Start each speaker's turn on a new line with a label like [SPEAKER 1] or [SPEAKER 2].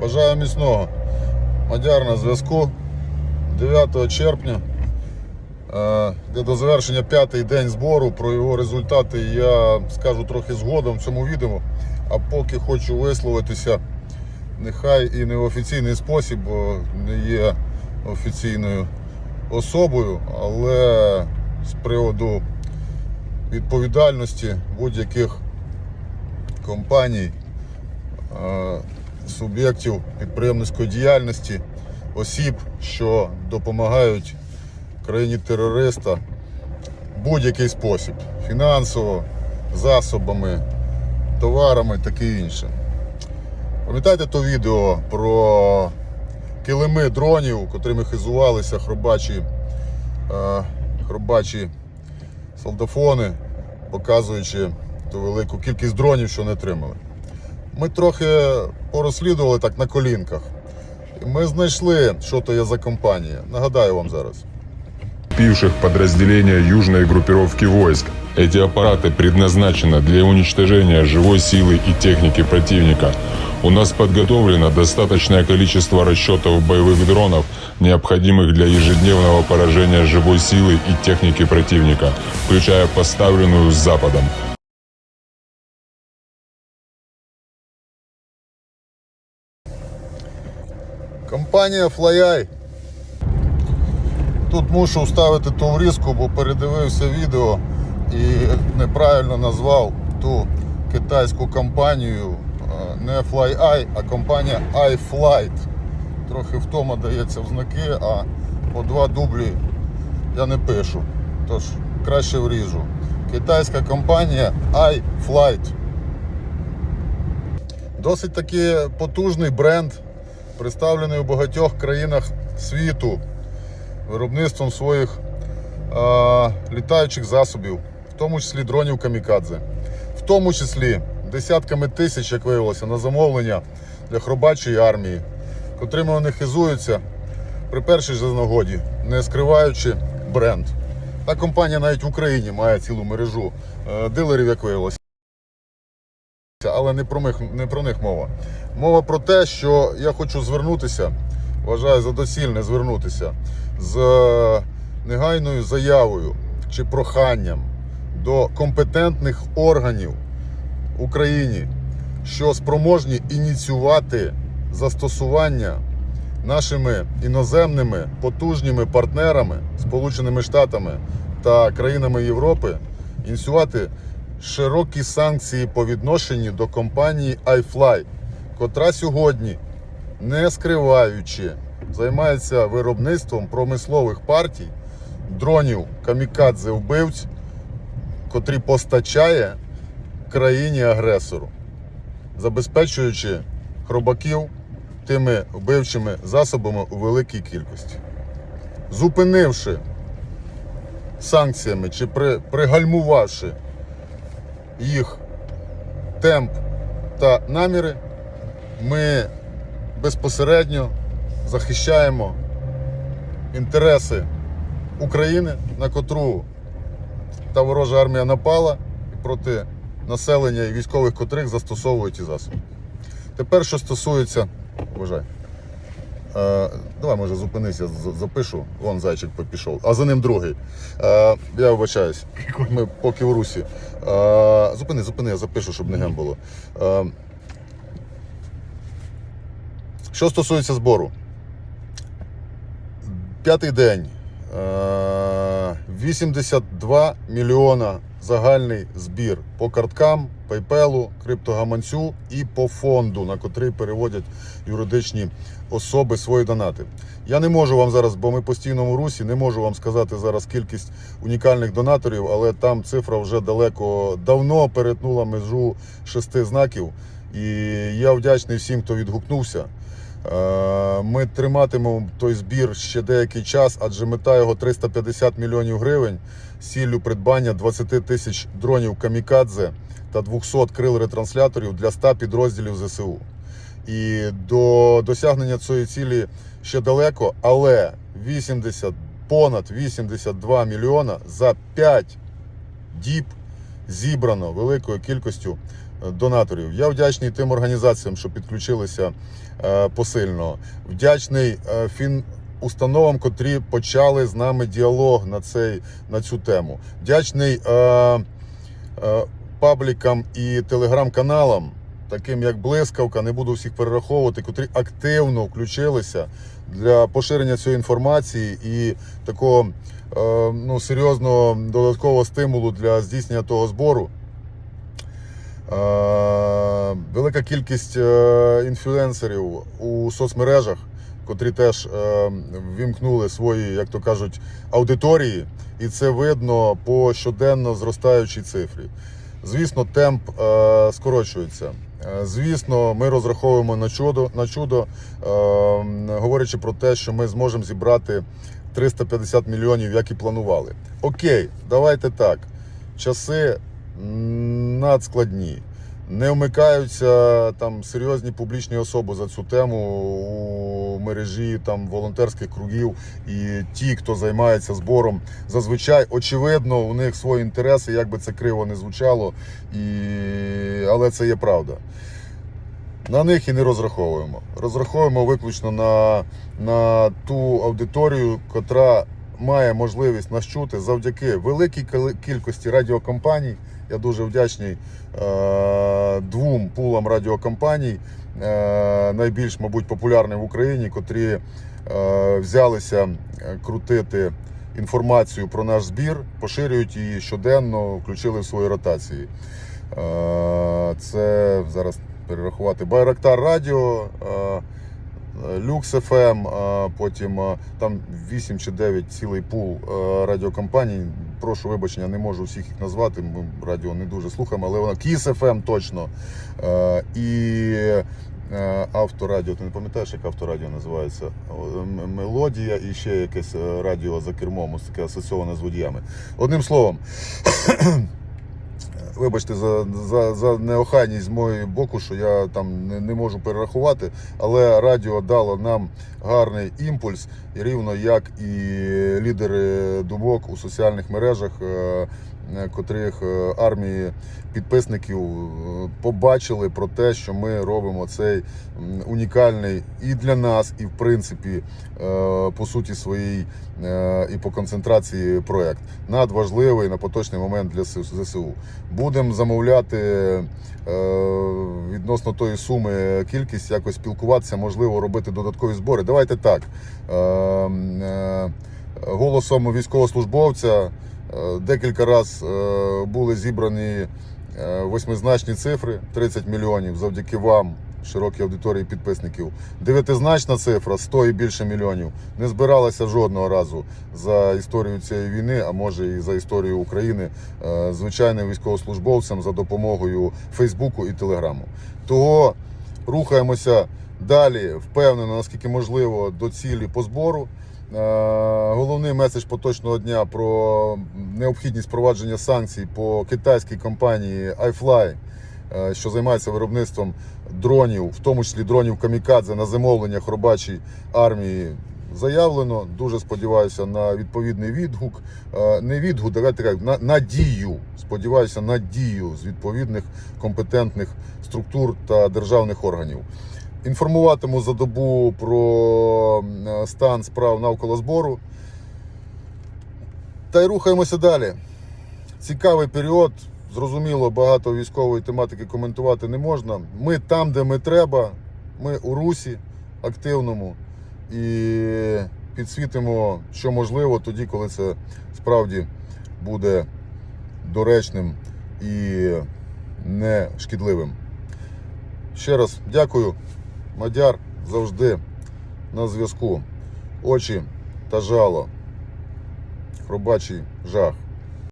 [SPEAKER 1] Бажаю міцного. Мадяр на зв'язку 9 червня. Е, Де до завершення п'ятий день збору. Про його результати я скажу трохи згодом в цьому відео. А поки хочу висловитися, нехай і не в офіційний спосіб, бо не є офіційною особою, але з приводу відповідальності будь-яких компаній, е, суб'єктів підприємницької діяльності, осіб, що допомагають країні терориста в будь-який спосіб фінансово, засобами, товарами таке інше. Пам'ятаєте то відео про килими дронів, котрими хизувалися хробачі, е, хробачі солдафони, показуючи ту велику кількість дронів, що не отримали. Ми трохи порозслідували так на колінках. І Ми знайшли, що то є за компанія. Нагадаю вам зараз.
[SPEAKER 2] пивших подразделения южной группировки войск. Эти аппараты предназначены для уничтожения живой силы и техники противника. У нас подготовлено достаточное количество расчетов боевых дронов, необходимых для ежедневного поражения живой силы и техники противника, включая поставленную с Западом.
[SPEAKER 1] Компанія FlyEye. Тут мушу вставити ту врізку, бо передивився відео і неправильно назвав ту китайську компанію е, не FlyEye, а компанія iFlight. Трохи втома дається в знаки, а по два дублі я не пишу. Тож краще вріжу. Китайська компанія iFlight. Досить таки потужний бренд, представлений у багатьох країнах світу виробництвом своїх е, літаючих засобів, в тому числі дронів камікадзе, в тому числі десятками тисяч, як виявилося, на замовлення для хробачої армії, котрими вони хизуються при першій же нагоді, не скриваючи бренд. Та компанія навіть в Україні має цілу мережу е, дилерів, як виявилося. Але не про, них, не про них мова. Мова про те, що я хочу звернутися, вважаю за доцільне звернутися з е, негайною заявою чи проханням до компетентних органів Україні, що спроможні ініціювати застосування нашими іноземними потужними партнерами, Сполученими Штатами та країнами Європи, ініціювати широкі санкції по відношенню до компанії iFly, котра сьогодні, не скриваючи, займається виробництвом промислових партій, дронів камікадзе вбивць, котрі постачає країні-агресору, забезпечуючи хробаків тими вбивчими засобами у великій кількості. Зупинивши санкціями чи при, пригальмувавши їх темп та наміри, ми безпосередньо захищаємо інтереси України, на котру та ворожа армія напала і проти населення і військових котрих застосовують ті засоби. Тепер, що стосується, вважай. Е, давай, може, зупинися, запишу. Вон зайчик пішов, а за ним другий. Е, я вибачаюсь. Ми поки в русі. Е, зупини, зупини, я запишу, щоб не гем було. Е, що стосується збору, п'ятий день. Е, 82 мільйона загальний збір по карткам, PayPal, криптогаманцю і по фонду, на котрий переводять юридичні особи свої донати. Я не можу вам зараз, бо ми постійно в русі, не можу вам сказати зараз кількість унікальних донаторів, але там цифра вже далеко давно перетнула межу шести знаків. І я вдячний всім, хто відгукнувся. Е, Ми триматимемо той збір ще деякий час, адже мета його 350 мільйонів гривень з ціллю придбання 20 тисяч дронів камікадзе та 200 крил ретрансляторів для 100 підрозділів ЗСУ. І до досягнення цієї цілі ще далеко, але 80, понад 82 мільйона за 5 діб зібрано великою кількістю донаторів. Я вдячний тим організаціям, що підключилися е, посильно. Вдячний е, фін. Установам, котрі почали з нами діалог на, цей, на цю тему. Вдячний е, е, паблікам і телеграм-каналам, таким як Блискавка, не буду всіх перераховувати, котрі активно включилися для поширення цієї інформації і такого е, ну, серйозного додаткового стимулу для здійснення того збору. Е, велика кількість е, інфлюенсерів у соцмережах, котрі теж е, вімкнули свої, як то кажуть, аудиторії, і це видно по щоденно зростаючій цифрі. Звісно, темп скорочується. Звісно, ми розраховуємо на чудо, на чудо, говорячи про те, що ми зможемо зібрати 350 мільйонів, як і планували. Окей, давайте так. Часи надскладні. Не вмикаються там серйозні публічні особи за цю тему у мережі там волонтерських кругів. І ті, хто займається збором, зазвичай очевидно, у них свої інтереси, як би це криво не звучало, і... але це є правда. На них і не розраховуємо. Розраховуємо виключно на, на ту аудиторію, котра має можливість нас чути завдяки великій кількості радіокомпаній. Я дуже вдячний е, двом пулам радіокомпаній, е, найбільш, мабуть, популярним в Україні, котрі е, взялися е, крутити інформацію про наш збір, поширюють її щоденно, включили в свої ротації. Е, Це зараз перерахувати Байрактар Радіо, е, Люкс ФМ, потім е, там 8 чи 9 цілий пул радіокомпаній. Прошу вибачення, не можу всіх їх назвати. Ми радіо не дуже слухаємо, але воно Кіс ФМ точно. Е, І е, авторадіо. Ти не пам'ятаєш, як авторадіо називається? Мелодія і ще якесь е, радіо за кермом, таке асоційоване з водіями. Одним словом. Вибачте за, за, за неохайність з моєї боку, що я там не, не можу перерахувати, але радіо дало нам гарний імпульс, рівно як і лідери думок у соціальних мережах, е, е, котрих е, армії підписників побачили про те, що ми робимо цей унікальний і для нас, і в принципі, по суті своїй і по концентрації проект надважливий на поточний момент для ЗСУ. Будемо замовляти е, відносно тої суми кількість, якось спілкуватися, можливо, робити додаткові збори. Давайте так. Е, е, Голосом військовослужбовця декілька разів були зібрані восьмизначні цифри 30 мільйонів завдяки вам. Широкій аудиторії підписників. Дев'ятизначна цифра 100 і більше мільйонів. Не збиралася жодного разу за історію цієї війни, а може і за історію України е, звичайним військовослужбовцям за допомогою Фейсбуку і Телеграму. Того рухаємося далі, впевнено, наскільки можливо, до цілі по збору. Е, Головний меседж поточного дня про необхідність впровадження санкцій по китайській компанії iFly, що займається виробництвом дронів, в тому числі дронів камікадзе на замовлення хробачій армії. Заявлено, дуже сподіваюся на відповідний відгук. Е, Не відгук, давайте так, на, на дію. Сподіваюся на дію з відповідних компетентних структур та державних органів. Інформуватиму за добу про е, стан справ навколо збору. Та й рухаємося далі. Цікавий період. Зрозуміло, багато військової тематики коментувати не можна. Ми там, де ми треба, ми у русі активному і підсвітимо, що можливо, тоді, коли це справді буде доречним і не шкідливим. Ще раз дякую. Мадяр завжди на зв'язку. Очі та жало. Хробачий жах.